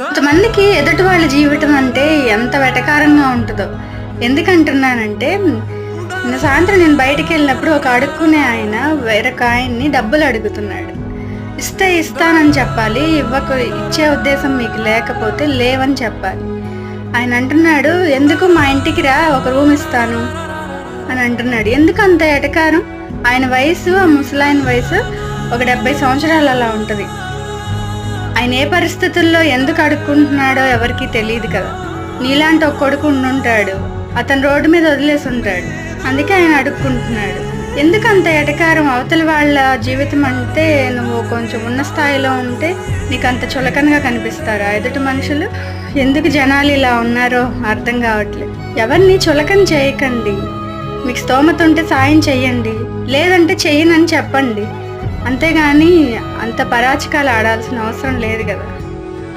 కొంతమందికి ఎదుటి వాళ్ళ జీవితం అంటే ఎంత వెటకారంగా ఉంటుందో. ఎందుకంటున్నానంటే నిన్న సాయంత్రం నేను బయటికి వెళ్ళినప్పుడు ఒక అడుక్కునే ఆయన వేరొక ఆయన్ని డబ్బులు అడుగుతున్నాడు. ఇస్తే ఇస్తానని చెప్పాలి ఇవ్వకు ఇచ్చే ఉద్దేశం మీకు లేకపోతే లేవని చెప్పాలి. ఆయన అంటున్నాడు ఎందుకు మా ఇంటికి రా ఒక రూమ్ ఇస్తాను. అని అంటున్నాడు. ఎందుకు అంత ఎటకారం? ఆయన వయసు ఆ ముసలాయన వయసు ఒక డెబ్బై సంవత్సరాలు అలా ఉంటుంది. ఆయన ఏ పరిస్థితుల్లో ఎందుకు అడుక్కుంటున్నాడో ఎవరికీ తెలియదు కదా. నీలాంటి ఒక కొడుకు ఉండుంటాడు. అతను రోడ్డు మీద వదిలేసి ఉంటాడు. అందుకే ఆయన అడుక్కుంటున్నాడు. ఎందుకు అంత ఎటకారం అవతలి వాళ్ళ జీవితం అంటే నువ్వు కొంచెం ఉన్న స్థాయిలో ఉంటే నీకు అంత చులకనగా కనిపిస్తారా ఎదుటి మనుషులు? ఎందుకు జనాలు ఇలా ఉన్నారో అర్థం కావట్లేదు. ఎవరిని చులకన చేయకండి. మీకు స్తోమత ఉంటే సాయం చెయ్యండి. లేదంటే చెయ్యనని చెప్పండి. అంతేగాని అంత పరాచకాలు ఆడాల్సిన అవసరం లేదు కదా.